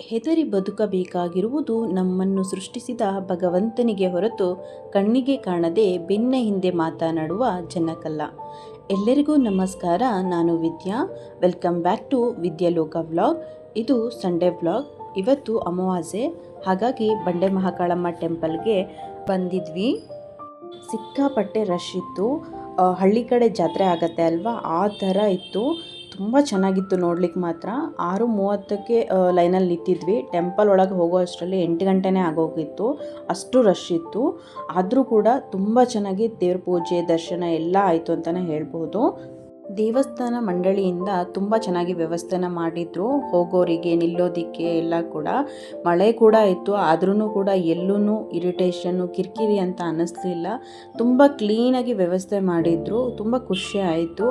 ಹೆದರಿ ಬದುಕಬೇಕಾಗಿರುವುದು ನಮ್ಮನ್ನು ಸೃಷ್ಟಿಸಿದ ಭಗವಂತನಿಗೆ ಹೊರತು ಕಣ್ಣಿಗೆ ಕಾಣದೆ ಬೆನ್ನ ಹಿಂದೆ ಮಾತನಾಡುವ ಜನಕಲ್ಲ. ಎಲ್ಲರಿಗೂ ನಮಸ್ಕಾರ, ನಾನು Vidya. Welcome back to Vidyaloka vlog. ಇದು ಸಂಡೇ ವ್ಲಾಗ್. ಇವತ್ತು ಅಮಾವಾಸ್ಯೆ. ಹಾಗಾಗಿ ಬಂಡೆ ಮಹಾಕಾಳಮ್ಮ ಟೆಂಪಲ್ಗೆ ಬಂದಿದ್ವಿ. ಸಿಕ್ಕಾಪಟ್ಟೆ ರಶ್ ಇತ್ತು. ಹಳ್ಳಿ ಕಡೆ ಜಾತ್ರೆ ಆಗತ್ತೆ ಅಲ್ವಾ? ಆ ಥರ ಇತ್ತು. ತುಂಬ ಚೆನ್ನಾಗಿತ್ತು ನೋಡ್ಲಿಕ್ಕೆ ಮಾತ್ರ. ಆರು ಮೂವತ್ತಕ್ಕೆ ಲೈನಲ್ಲಿ ನಿಂತಿದ್ವಿ. ಟೆಂಪಲ್ ಒಳಗೆ ಹೋಗೋ ಅಷ್ಟರಲ್ಲಿ ಎಂಟು ಗಂಟೆನೇ ಆಗೋಗಿತ್ತು. ಅಷ್ಟು ರಶ್ ಇತ್ತು. ಆದರೂ ಕೂಡ ತುಂಬ ಚೆನ್ನಾಗಿ ದೇವ್ರ ಪೂಜೆ, ದರ್ಶನ ಎಲ್ಲ ಆಯಿತು ಅಂತಲೇ ಹೇಳ್ಬೋದು. ದೇವಸ್ಥಾನ ಮಂಡಳಿಯಿಂದ ತುಂಬ ಚೆನ್ನಾಗಿ ವ್ಯವಸ್ಥೆನ ಮಾಡಿದ್ರು. ಹೋಗೋರಿಗೆ, ನಿಲ್ಲೋದಿಕ್ಕೆ ಎಲ್ಲ ಕೂಡ. ಮಳೆ ಕೂಡ ಇತ್ತು. ಆದ್ರೂ ಕೂಡ ಎಲ್ಲೂ ಇರಿಟೇಷನ್ನು ಕಿರಿಕಿರಿ ಅಂತ ಅನ್ನಿಸ್ಲಿಲ್ಲ ತುಂಬ ಕ್ಲೀನಾಗಿ ವ್ಯವಸ್ಥೆ ಮಾಡಿದ್ರು. ತುಂಬ ಖುಷಿ ಆಯಿತು.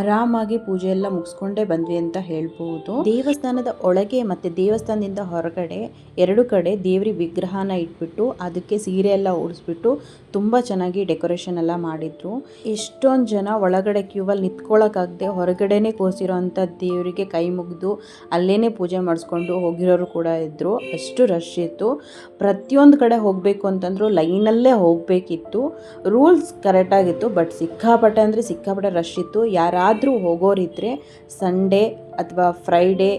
ಆರಾಮಾಗಿ ಪೂಜೆ ಎಲ್ಲ ಮುಗಿಸ್ಕೊಂಡೇ ಬಂದ್ವಿ ಅಂತ ಹೇಳ್ಬೋದು. ದೇವಸ್ಥಾನದ ಒಳಗೆ ಮತ್ತು ದೇವಸ್ಥಾನದಿಂದ ಹೊರಗಡೆ ಎರಡು ಕಡೆ ದೇವ್ರಿ ವಿಗ್ರಹನ ಇಟ್ಬಿಟ್ಟು, ಅದಕ್ಕೆ ಸೀರೆ ಎಲ್ಲ ಓಡಿಸ್ಬಿಟ್ಟು ತುಂಬ ಚೆನ್ನಾಗಿ ಡೆಕೋರೇಷನ್ ಎಲ್ಲ ಮಾಡಿದ್ರು. ಎಷ್ಟೊಂದು ಜನ ಒಳಗಡೆ ಕ್ಯೂವಲ್ಲಿ ನಿಂತ್ಕೊಳ್ಳೋಕ್ಕಾಗದೆ ಹೊರಗಡೆನೇ ಕೂರಿಸಿರೋ ಅಂಥ ದೇವರಿಗೆ ಕೈ ಮುಗಿದು ಅಲ್ಲೇ ಪೂಜೆ ಮಾಡಿಸ್ಕೊಂಡು ಹೋಗಿರೋರು ಕೂಡ ಇದ್ದರು ಅಷ್ಟು ರಶ್ ಇತ್ತು. ಪ್ರತಿಯೊಂದು ಕಡೆ ಹೋಗಬೇಕು ಅಂತಂದ್ರು ಲೈನಲ್ಲೇ ಹೋಗಬೇಕಿತ್ತು. ರೂಲ್ಸ್ ಕರೆಕ್ಟಾಗಿತ್ತು ಬಟ್ ಸಿಕ್ಕಾಪಟ್ಟೆ ಅಂದರೆ ಸಿಕ್ಕಾಪಟ್ಟೆ ರಶ್ ಇತ್ತು. ಯಾರಾದರೂ ಹೋಗೋರಿದ್ದರೆ ಸಂಡೇ ಅಥವಾ ಫ್ರೈಡೇ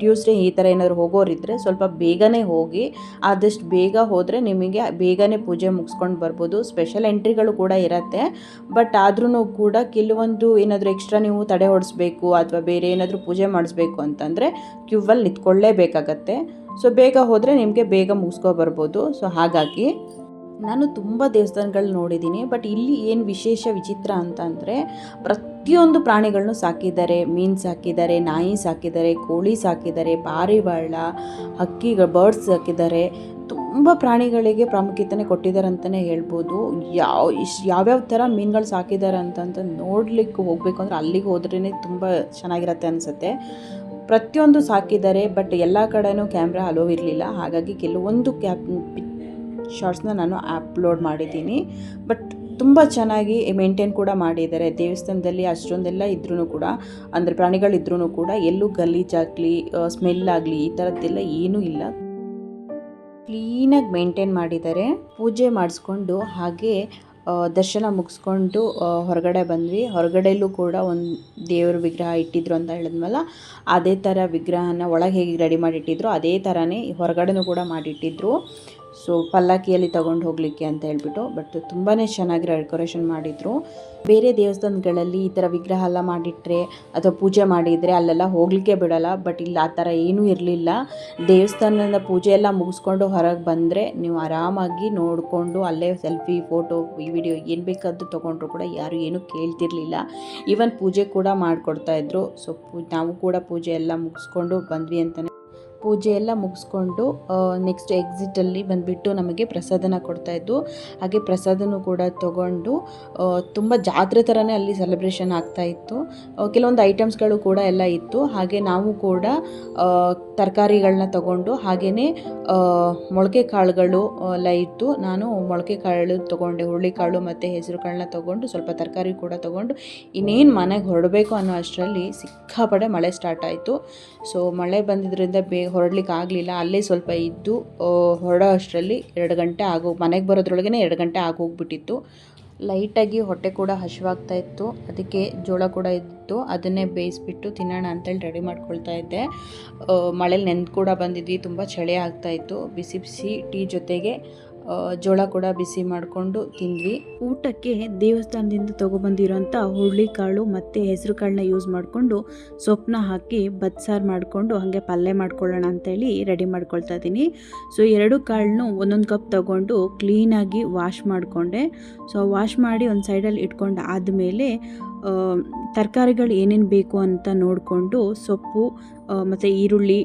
ಟ್ಯೂಸ್ಡೇ ಈ ಥರ ಏನಾದರೂ ಹೋಗೋರಿದ್ದರೆ ಸ್ವಲ್ಪ ಬೇಗನೆ ಹೋಗಿ ಆದಷ್ಟು ಬೇಗ ಹೋದರೆ ನಿಮಗೆ ಬೇಗನೆ ಪೂಜೆ ಮುಗಿಸ್ಕೊಂಡು ಬರ್ಬೋದು. ಸ್ಪೆಷಲ್ ಎಂಟ್ರಿಗಳು ಕೂಡ ಇರತ್ತೆ. ಬಟ್ ಆದ್ರೂ ಕೂಡ ಕೆಲವೊಂದು ಏನಾದರೂ ಎಕ್ಸ್ಟ್ರಾ ನೀವು ತಡೆ ಹೊಡಿಸ್ಬೇಕು ಅಥವಾ ಬೇರೆ ಏನಾದರೂ ಪೂಜೆ ಮಾಡಿಸ್ಬೇಕು ಅಂತಂದರೆ ಕ್ಯೂವಲ್ಲಿ ನಿಂತ್ಕೊಳ್ಳೇಬೇಕಾಗತ್ತೆ. ಸೊ ಬೇಗ ಹೋದರೆ ನಿಮಗೆ ಬೇಗ ಮುಗಿಸ್ಕೊ ಬರ್ಬೋದು. ಸೊ ಹಾಗಾಗಿ ನಾನು ತುಂಬ ದೇವಸ್ಥಾನಗಳು ನೋಡಿದ್ದೀನಿ ಬಟ್ ಇಲ್ಲಿ ಏನು ವಿಶೇಷ ವಿಚಿತ್ರ ಅಂತಂದರೆ ಪ್ರತಿಯೊಂದು ಪ್ರಾಣಿಗಳನ್ನು ಸಾಕಿದ್ದಾರೆ. ಮೀನು ಸಾಕಿದ್ದಾರೆ ನಾಯಿ ಸಾಕಿದ್ದಾರೆ, ಕೋಳಿ ಸಾಕಿದ್ದಾರೆ, ಪಾರಿವಾಳ ಹಕ್ಕಿ ಬರ್ಡ್ಸ್ ಸಾಕಿದ್ದಾರೆ ತುಂಬ ಪ್ರಾಣಿಗಳಿಗೆ ಪ್ರಾಮುಖ್ಯತೆ ಕೊಟ್ಟಿದ್ದಾರೆ ಅಂತಲೇ ಹೇಳ್ಬೋದು. ಯಾವ ಇಶ್ ಯಾವ್ಯಾವ ಥರ ಮೀನುಗಳು ಸಾಕಿದ್ದಾರೆ ಅಂತಂತ ನೋಡಲಿಕ್ಕೆ ಹೋಗಬೇಕು ಅಂದರೆ ಅಲ್ಲಿಗೆ ಹೋದ್ರೇ ತುಂಬ ಚೆನ್ನಾಗಿರತ್ತೆ ಅನಿಸುತ್ತೆ. ಪ್ರತಿಯೊಂದು ಸಾಕಿದ್ದಾರೆ, ಬಟ್ ಎಲ್ಲ ಕಡೆಯೂ ಕ್ಯಾಮ್ರಾ ಅಲೋ ಇರಲಿಲ್ಲ. ಹಾಗಾಗಿ ಕೆಲವೊಂದು ಕ್ಯಾಪ್ ಶಾರ್ಟ್ಸ್ನ ನಾನು ಅಪ್ಲೋಡ್ ಮಾಡಿದ್ದೀನಿ. ಬಟ್ ತುಂಬ ಚೆನ್ನಾಗಿ ಮೇಂಟೈನ್ ಕೂಡ ಮಾಡಿದ್ದಾರೆ. ದೇವಸ್ಥಾನದಲ್ಲಿ ಅಷ್ಟೊಂದೆಲ್ಲ ಇದ್ರೂ ಕೂಡ, ಅಂದರೆ ಪ್ರಾಣಿಗಳಿದ್ರೂ ಕೂಡ ಎಲ್ಲೂ ಗಲೀಜಾಗಲಿ ಸ್ಮೆಲ್ ಆಗಲಿ ಈ ಥರದ್ದೆಲ್ಲ ಏನೂ ಇಲ್ಲ. ಕ್ಲೀನಾಗಿ ಮೇಂಟೈನ್ ಮಾಡಿದ್ದಾರೆ. ಪೂಜೆ ಮಾಡಿಸ್ಕೊಂಡು ಹಾಗೆ ದರ್ಶನ ಮುಗಿಸ್ಕೊಂಡು ಹೊರಗಡೆ ಬಂದ್ವಿ. ಹೊರಗಡೆಯಲ್ಲೂ ಕೂಡ ಒಂದು ದೇವರ ವಿಗ್ರಹ ಇಟ್ಟಿದ್ರು ಅಂತ ಹೇಳಿದ್ಮಲ್ಲ ಅದೇ ಥರ ವಿಗ್ರಹನ ಒಳಗೆ ಹೇಗೆ ರೆಡಿ ಮಾಡಿಟ್ಟಿದ್ರು, ಅದೇ ಥರನೇ ಹೊರಗಡೆನೂ ಕೂಡ ಮಾಡಿಟ್ಟಿದ್ರು. ಸೊ ಪಲ್ಲಕ್ಕಿಯಲ್ಲಿ ತಗೊಂಡು ಹೋಗಲಿಕ್ಕೆ ಅಂತ ಹೇಳ್ಬಿಟ್ಟು ಬಟ್ ತುಂಬಾ ಚೆನ್ನಾಗಿ ಡೆಕೋರೇಷನ್ ಮಾಡಿದರು. ಬೇರೆ ದೇವಸ್ಥಾನಗಳಲ್ಲಿ ಈ ಥರ ವಿಗ್ರಹ ಎಲ್ಲ ಮಾಡಿಟ್ರೆ ಅಥವಾ ಪೂಜೆ ಮಾಡಿದರೆ ಅಲ್ಲೆಲ್ಲ ಹೋಗಲಿಕ್ಕೆ ಬಿಡಲ್ಲ ಬಟ್ ಇಲ್ಲಿ ಆ ಥರ ಏನೂ ಇರಲಿಲ್ಲ. ದೇವಸ್ಥಾನದ ಪೂಜೆ ಎಲ್ಲ ಮುಗಿಸ್ಕೊಂಡು ಹೊರಗೆ ಬಂದರೆ ನೀವು ಆರಾಮಾಗಿ ನೋಡಿಕೊಂಡು ಅಲ್ಲೇ ಸೆಲ್ಫಿ ಫೋಟೋ ಈ ವಿಡಿಯೋ ಏನು ಬೇಕಾದ್ದು ತೊಗೊಂಡ್ರು ಕೂಡ ಯಾರು ಏನೂ ಕೇಳ್ತಿರ್ಲಿಲ್ಲ. ಈವನ್ ಪೂಜೆ ಕೂಡ ಮಾಡಿಕೊಡ್ತಾಯಿದ್ರು ಸೊ ನಾವು ಕೂಡ ಪೂಜೆ ಎಲ್ಲ ಮುಗಿಸ್ಕೊಂಡು ಬಂದ್ವಿ ಅಂತಲೇ ಪೂಜೆ ಎಲ್ಲ ಮುಗಿಸ್ಕೊಂಡು ನೆಕ್ಸ್ಟ್ ಎಕ್ಸಿಟಲ್ಲಿ ಬಂದುಬಿಟ್ಟು ನಮಗೆ ಪ್ರಸಾದನ ಕೊಡ್ತಾಯಿದ್ದು ಹಾಗೆ ಪ್ರಸಾದನೂ ಕೂಡ ತಗೊಂಡು ತುಂಬ ಜಾತ್ರೆ ಥರನೇ ಅಲ್ಲಿ ಸೆಲೆಬ್ರೇಷನ್ ಆಗ್ತಾಯಿತ್ತು ಕೆಲವೊಂದು ಐಟಮ್ಸ್ಗಳು ಕೂಡ ಎಲ್ಲ ಇತ್ತು. ಹಾಗೆ ನಾವು ಕೂಡ ತರಕಾರಿಗಳನ್ನ ತಗೊಂಡು ಹಾಗೆಯೇ ಮೊಳಕೆ ಕಾಳುಗಳು ಎಲ್ಲ ಇತ್ತು. ನಾನು ಮೊಳಕೆ ಕಾಳು ತೊಗೊಂಡೆ ಹುರುಳಿಕಾಳು ಮತ್ತು ಹೆಸರು ಕಾಳನ್ನ ತೊಗೊಂಡು, ಸ್ವಲ್ಪ ತರಕಾರಿ ಕೂಡ ತೊಗೊಂಡು, ಇನ್ನೇನು ಮನೆಗೆ ಹೊರಡಬೇಕು ಅನ್ನೋ ಅಷ್ಟರಲ್ಲಿ ಸಿಕ್ಕಾಪಡೆ ಮಳೆ ಸ್ಟಾರ್ಟ್ ಆಯಿತು. ಸೊ ಮಳೆ ಬಂದಿದ್ದರಿಂದ ಬೇಗ ಹೊರಡ್ಲಿಕ್ಕೆ ಆಗಲಿಲ್ಲ. ಅಲ್ಲೇ ಸ್ವಲ್ಪ ಇದ್ದು ಹೊರಡೋ ಅಷ್ಟರಲ್ಲಿ ಎರಡು ಗಂಟೆ ಆಗೋ, ಮನೆಗೆ ಬರೋದ್ರೊಳಗೇ ಎರಡು ಗಂಟೆ ಆಗೋಗ್ಬಿಟ್ಟಿತ್ತು. ಲೈಟಾಗಿ ಹೊಟ್ಟೆ ಕೂಡ ಹಸಿವಾಗ್ತಾ ಇತ್ತು. ಅದಕ್ಕೆ ಜೋಳ ಕೂಡ ಇತ್ತು. ಅದನ್ನೇ ಬೇಯಿಸ್ಬಿಟ್ಟು ತಿನ್ನೋಣ ಅಂತೇಳಿ ರೆಡಿ ಮಾಡ್ಕೊಳ್ತಾ ಇದ್ದೆ. ಮಳೇಲಿ ನೆಂದು ಕೂಡ ಬಂದಿದ್ವಿ. ತುಂಬ ಚಳಿ ಆಗ್ತಾಯಿತ್ತು ಬಿಸಿ ಬಿಸಿ ಟೀ ಜೊತೆಗೆ ಜೋಳ ಕೂಡ ಬಿಸಿ ಮಾಡಿಕೊಂಡು ತಿಂದ್ವಿ. ಊಟಕ್ಕೆ ದೇವಸ್ಥಾನದಿಂದ ತೊಗೊಬಂದಿರೋಂಥ ಹುರುಳಿಕಾಳು ಮತ್ತು ಹೆಸರು ಕಾಳನ್ನ ಯೂಸ್ ಮಾಡಿಕೊಂಡು ಸೊಪ್ಪನ್ನ ಹಾಕಿ ಬದ್ಸಾರು ಮಾಡಿಕೊಂಡು ಹಾಗೆ ಪಲ್ಯ ಮಾಡ್ಕೊಳ್ಳೋಣ ಅಂತೇಳಿ ರೆಡಿ ಮಾಡ್ಕೊಳ್ತಾ ಇದ್ದೀನಿ. ಸೊ ಎರಡು ಕಾಳನ್ನು ಒಂದೊಂದು ಕಪ್ ತಗೊಂಡು ಕ್ಲೀನಾಗಿ ವಾಶ್ ಮಾಡಿಕೊಂಡೆ. ಸೊ ವಾಶ್ ಮಾಡಿ ಒಂದು ಸೈಡಲ್ಲಿ ಇಟ್ಕೊಂಡು ಆದಮೇಲೆ ತರಕಾರಿಗಳು ಏನೇನು ಬೇಕು ಅಂತ ನೋಡಿಕೊಂಡು ಸೊಪ್ಪು ಮತ್ತು ಈರುಳ್ಳಿ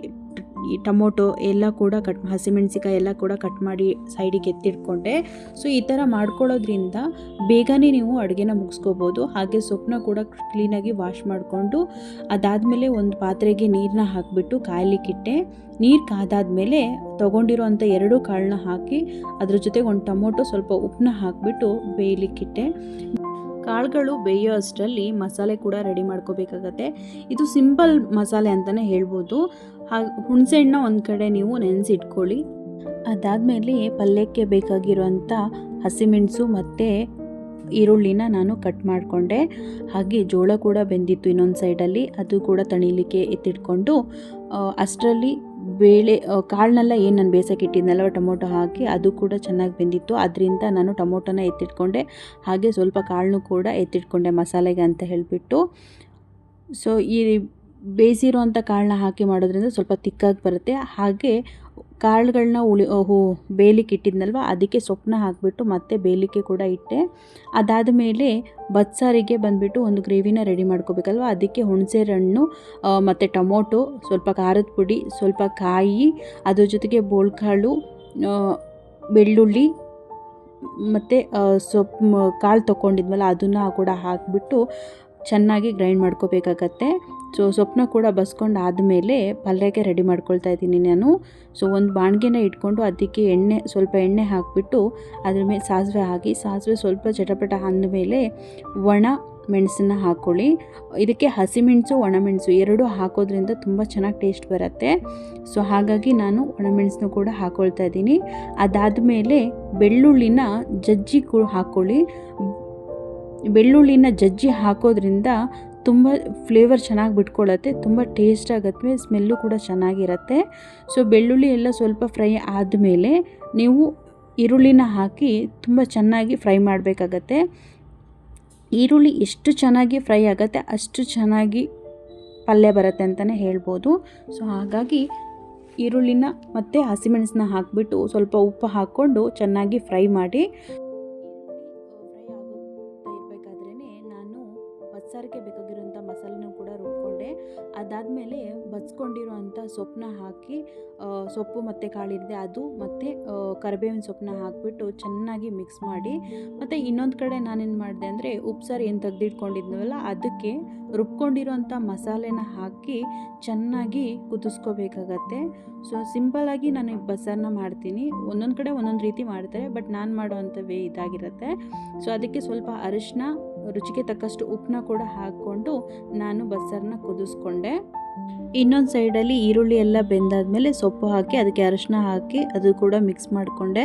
ಈ ಟೊಮೊಟೊ ಎಲ್ಲ ಕೂಡ ಕಟ್ ಹಸಿಮೆಣಸಿಕಾಯಿ ಎಲ್ಲ ಕೂಡ ಕಟ್ ಮಾಡಿ ಸೈಡಿಗೆ ಎತ್ತಿಟ್ಕೊಂಡೆ. ಸೊ ಈ ಥರ ಮಾಡ್ಕೊಳ್ಳೋದ್ರಿಂದ ಬೇಗನೆ ನೀವು ಅಡುಗೆನ ಮುಗಿಸ್ಕೋಬೋದು. ಹಾಗೆ ಸೊಪ್ಪನ್ನ ಕೂಡ ಕ್ಲೀನಾಗಿ ವಾಶ್ ಮಾಡಿಕೊಂಡು ಅದಾದಮೇಲೆ ಒಂದು ಪಾತ್ರೆಗೆ ನೀರನ್ನ ಹಾಕಿಬಿಟ್ಟು ಕಾಯಲಿಕ್ಕಿಟ್ಟೆ ನೀರು ಕಾದಾದ್ಮೇಲೆ ತೊಗೊಂಡಿರೋ ಅಂಥ ಎರಡು ಕಾಳನ್ನ ಹಾಕಿ ಅದ್ರ ಜೊತೆಗೆ ಒಂದು ಟೊಮೊಟೊ ಸ್ವಲ್ಪ ಉಪ್ಪನ್ನ ಹಾಕಿಬಿಟ್ಟು ಬೇಯಲಿಕ್ಕಿಟ್ಟೆ ಕಾಳುಗಳು ಬೇಯೋ ಅಷ್ಟರಲ್ಲಿ ಮಸಾಲೆ ಕೂಡ ರೆಡಿ ಮಾಡ್ಕೋಬೇಕಾಗತ್ತೆ. ಇದು ಸಿಂಪಲ್ ಮಸಾಲೆ ಅಂತಲೇ ಹೇಳ್ಬೋದು. ಹಾಗೆ ಹುಣಸೆಹಣ್ಣ ಒಂದು ಕಡೆ ನೀವು ನೆನೆಸಿಟ್ಕೊಳ್ಳಿ. ಅದಾದಮೇಲೆ ಪಲ್ಯಕ್ಕೆ ಬೇಕಾಗಿರುವಂಥ ಹಸಿಮೆಣಸು ಮತ್ತು ಈರುಳ್ಳಿನ ನಾನು ಕಟ್ ಮಾಡಿಕೊಂಡೆ. ಹಾಗೆ ಜೋಳ ಕೂಡ ಬೆಂದಿತ್ತು ಇನ್ನೊಂದು ಸೈಡಲ್ಲಿ ಅದು ಕೂಡ ತಣಿಲಿಕ್ಕೆ ಎತ್ತಿಟ್ಕೊಂಡು ಅಷ್ಟರಲ್ಲಿ ಬೇಳೆ ಕಾಳನ್ನೆಲ್ಲ ಏನು ನಾನು ಬೇಯಿಸೋಕೆ ಇಟ್ಟಿದ್ನಲ್ವ ಟೊಮೊಟೊ ಹಾಕಿ ಅದು ಕೂಡ ಚೆನ್ನಾಗಿ ಬೆಂದಿತ್ತು. ಅದರಿಂದ ನಾನು ಟೊಮೊಟೊನ ಎತ್ತಿಟ್ಕೊಂಡೆ. ಹಾಗೆ ಸ್ವಲ್ಪ ಕಾಳನ್ನು ಕೂಡ ಎತ್ತಿಟ್ಕೊಂಡೆ ಮಸಾಲೆಗೆ ಅಂತ ಹೇಳಿಬಿಟ್ಟು. ಸೊ ಈ ಬೇಯಿಸಿರುವಂಥ ಕಾಳನ್ನ ಹಾಕಿ ಮಾಡೋದ್ರಿಂದ ಸ್ವಲ್ಪ ತಿಕ್ಕಾಗಿ ಬರುತ್ತೆ. ಹಾಗೆ ಕಾಳುಗಳನ್ನ ಉಳಿ ಹೂ, ಬೇಲಿಕ್ಕೆ ಇಟ್ಟಿದ್ನಲ್ವ? ಅದಕ್ಕೆ ಸೊಪ್ಪನ್ನ ಹಾಕಿಬಿಟ್ಟು ಮತ್ತೆ ಬೇಯಲಿಕ್ಕೆ ಕೂಡ ಇಟ್ಟೆ. ಅದಾದ ಮೇಲೆ ಬತ್ಸಾರಿಗೆ ಬಂದುಬಿಟ್ಟು ಒಂದು ಗ್ರೇವಿನ ರೆಡಿ ಮಾಡ್ಕೋಬೇಕಲ್ವ? ಅದಕ್ಕೆ ಹುಣಸೆ ಹಣ್ಣು ಮತ್ತು ಟೊಮೊಟೊ, ಸ್ವಲ್ಪ ಖಾರದ ಪುಡಿ, ಸ್ವಲ್ಪ ಕಾಯಿ, ಅದ್ರ ಜೊತೆಗೆ ಬೋಳ್ಕಾಳು ಬೆಳ್ಳುಳ್ಳಿ, ಮತ್ತು ಸೊಪ್ಪು ಕಾಳು ತೊಗೊಂಡಿದ್ವಲ್ಲ ಅದನ್ನು ಕೂಡ ಹಾಕಿಬಿಟ್ಟು ಚೆನ್ನಾಗಿ ಗ್ರೈಂಡ್ ಮಾಡ್ಕೋಬೇಕಾಗತ್ತೆ. ಸೊ ಸೊಪ್ಪನ್ನ ಕೂಡ ಬಸ್ಕೊಂಡು ಆದಮೇಲೆ ಪಲ್ಯಕ್ಕೆ ರೆಡಿ ಮಾಡ್ಕೊಳ್ತಾ ಇದ್ದೀನಿ ನಾನು. ಸೊ ಒಂದು ಬಾಣಿಗೆನ ಇಟ್ಕೊಂಡು ಅದಕ್ಕೆ ಎಣ್ಣೆ, ಸ್ವಲ್ಪ ಎಣ್ಣೆ ಹಾಕಿಬಿಟ್ಟು ಅದ್ರ ಮೇಲೆ ಸಾಸಿವೆ ಹಾಕಿ, ಸಾಸಿವೆ ಸ್ವಲ್ಪ ಚಟಪಟ ಅಂದಮೇಲೆ ಒಣ ಮೆಣಸನ್ನ ಹಾಕ್ಕೊಳ್ಳಿ ಇದಕ್ಕೆ ಹಸಿಮೆಣಸು, ಒಣಮೆಣಸು ಎರಡೂ ಹಾಕೋದ್ರಿಂದ ತುಂಬ ಚೆನ್ನಾಗಿ ಟೇಸ್ಟ್ ಬರುತ್ತೆ. ಸೊ ಹಾಗಾಗಿ ನಾನು ಒಣಮೆಣಸನ್ನು ಕೂಡ ಹಾಕ್ಕೊಳ್ತಾ ಇದ್ದೀನಿ. ಅದಾದಮೇಲೆ ಬೆಳ್ಳುಳ್ಳಿನ ಜಜ್ಜಿ ಕೂಡ ಹಾಕ್ಕೊಳ್ಳಿ ಬೆಳ್ಳುಳ್ಳಿನ ಜಜ್ಜಿ ಹಾಕೋದ್ರಿಂದ ತುಂಬ ಫ್ಲೇವರ್ ಚೆನ್ನಾಗಿ ಬಿಟ್ಕೊಳ್ಳುತ್ತೆ ತುಂಬ ಟೇಸ್ಟ್ ಆಗುತ್ತೆ ಸ್ಮೆಲ್ಲು ಕೂಡ ಚೆನ್ನಾಗಿರುತ್ತೆ. ಸೊ ಬೆಳ್ಳುಳ್ಳಿ ಎಲ್ಲ ಸ್ವಲ್ಪ ಫ್ರೈ ಆದಮೇಲೆ ನೀವು ಈರುಳ್ಳಿನ ಹಾಕಿ ತುಂಬ ಚೆನ್ನಾಗಿ ಫ್ರೈ ಮಾಡಬೇಕಾಗತ್ತೆ. ಈರುಳ್ಳಿ ಎಷ್ಟು ಚೆನ್ನಾಗಿ ಫ್ರೈ ಆಗುತ್ತೆ, ಅಷ್ಟು ಚೆನ್ನಾಗಿ ಪಲ್ಯ ಬರುತ್ತೆ ಅಂತಲೇ ಹೇಳ್ಬೋದು. ಸೊ ಹಾಗಾಗಿ ಈರುಳ್ಳಿನ ಮತ್ತು ಹಸಿಮೆಣಸನ್ನ ಹಾಕಿಬಿಟ್ಟು ಸ್ವಲ್ಪ ಉಪ್ಪು ಹಾಕ್ಕೊಂಡು ಚೆನ್ನಾಗಿ ಫ್ರೈ ಮಾಡಿ. ಬಸ್ಸಾರಿಗೆ ಬೇಕಾಗಿರುವಂಥ ಮಸಾಲೆನೂ ಕೂಡ ರುಬ್ಕೊಂಡೆ. ಅದಾದಮೇಲೆ ಬಚ್ಕೊಂಡಿರೋವಂಥ ಸೊಪ್ಪನ್ನ ಹಾಕಿ ಸೊಪ್ಪು ಮತ್ತು ಕಾಳಿರಿದೆ ಅದು ಮತ್ತು ಕರಿಬೇವಿನ ಸೊಪ್ಪನ್ನ ಹಾಕಿಬಿಟ್ಟು ಚೆನ್ನಾಗಿ ಮಿಕ್ಸ್ ಮಾಡಿ. ಮತ್ತು ಇನ್ನೊಂದು ಕಡೆ ನಾನೇನು ಮಾಡಿದೆ ಅಂದರೆ ಉಪ್ಸಾರು ಏನು ತೆಗೆದಿಟ್ಕೊಂಡಿದ್ನವಲ್ಲ ಅದಕ್ಕೆ ರುಬ್ಕೊಂಡಿರೋಂಥ ಮಸಾಲೆನ ಹಾಕಿ ಚೆನ್ನಾಗಿ ಕುದಿಸ್ಕೋಬೇಕಾಗತ್ತೆ. ಸೊ ಸಿಂಪಲ್ಲಾಗಿ ನಾನು ಬಸ್ಸಾರನ್ನ ಮಾಡ್ತೀನಿ. ಒಂದೊಂದು ಕಡೆ ಒಂದೊಂದು ರೀತಿ ಮಾಡ್ತಾರೆ, ಬಟ್ ನಾನು ಮಾಡುವಂಥ ವೇ ಇದಾಗಿರುತ್ತೆ. ಸೊ, ಅದಕ್ಕೆ ಸ್ವಲ್ಪ ಅರಿಶಿನ ರುಚಿಗೆ ತಕ್ಕಷ್ಟು ಉಪ್ಪನ್ನ ಕೂಡ ಹಾಕ್ಕೊಂಡು ನಾನು ಬಸ್ಸಾರನ್ನ ಕುದಿಸ್ಕೊಂಡೆ. ಇನ್ನೊಂದು ಸೈಡಲ್ಲಿ ಈರುಳ್ಳಿ ಎಲ್ಲ ಬೆಂದಾದ್ಮೇಲೆ ಸೊಪ್ಪು ಹಾಕಿ ಅದಕ್ಕೆ ಅರಶಿನ ಹಾಕಿ ಅದು ಕೂಡ ಮಿಕ್ಸ್ ಮಾಡಿಕೊಂಡೆ.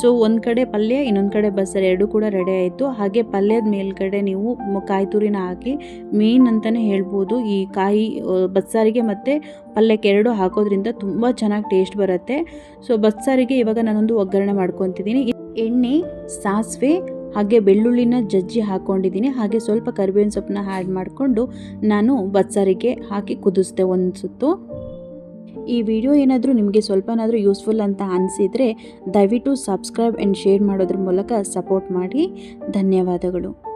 ಸೊ, ಒಂದು ಕಡೆ ಪಲ್ಯ, ಇನ್ನೊಂದು ಕಡೆ ಬಸ್ಸಾರು ಎರಡೂ ಕೂಡ ರೆಡಿ ಆಯಿತು. ಹಾಗೆ ಪಲ್ಯದ ಮೇಲ್ಗಡೆ ನೀವು ಕಾಯಿ ತುರಿನ ಹಾಕಿ ಮೇನ್ ಅಂತಲೇ ಹೇಳ್ಬೋದು, ಈ ಕಾಯಿ ಬಸ್ಸಾರಿಗೆ ಮತ್ತು ಪಲ್ಯಕ್ಕೆ ಎರಡು ಹಾಕೋದ್ರಿಂದ ತುಂಬ ಚೆನ್ನಾಗಿ ಟೇಸ್ಟ್ ಬರುತ್ತೆ. ಸೊ, ಬಸ್ಸಾರಿಗೆ ಇವಾಗ ನಾನೊಂದು ಒಗ್ಗರಣೆ ಮಾಡ್ಕೊತಿದ್ದೀನಿ. ಎಣ್ಣೆ, ಸಾಸಿವೆ ಹಾಗೆ ಬೆಳ್ಳುಳ್ಳಿನ ಜಜ್ಜಿ ಹಾಕ್ಕೊಂಡಿದ್ದೀನಿ ಹಾಗೆ ಸ್ವಲ್ಪ ಕರಿಬೇವಿನ ಸೊಪ್ಪನ್ನ ಆ್ಯಡ್ ಮಾಡಿಕೊಂಡು ನಾನು ಬಸ್ಸಾರಿಗೆ ಹಾಕಿ ಕುದಿಸ್ದೆ ಒಂದು ಸುತ್ತು ಈ ವಿಡಿಯೋ ಏನಾದರೂ ನಿಮಗೆ ಸ್ವಲ್ಪನಾದರೂ ಯೂಸ್ಫುಲ್ ಅಂತ ಅನಿಸಿದರೆ ದಯವಿಟ್ಟು ಸಬ್ಸ್ಕ್ರೈಬ್ ಆ್ಯಂಡ್ ಶೇರ್ ಮಾಡೋದ್ರ ಮೂಲಕ ಸಪೋರ್ಟ್ ಮಾಡಿ. ಧನ್ಯವಾದಗಳು.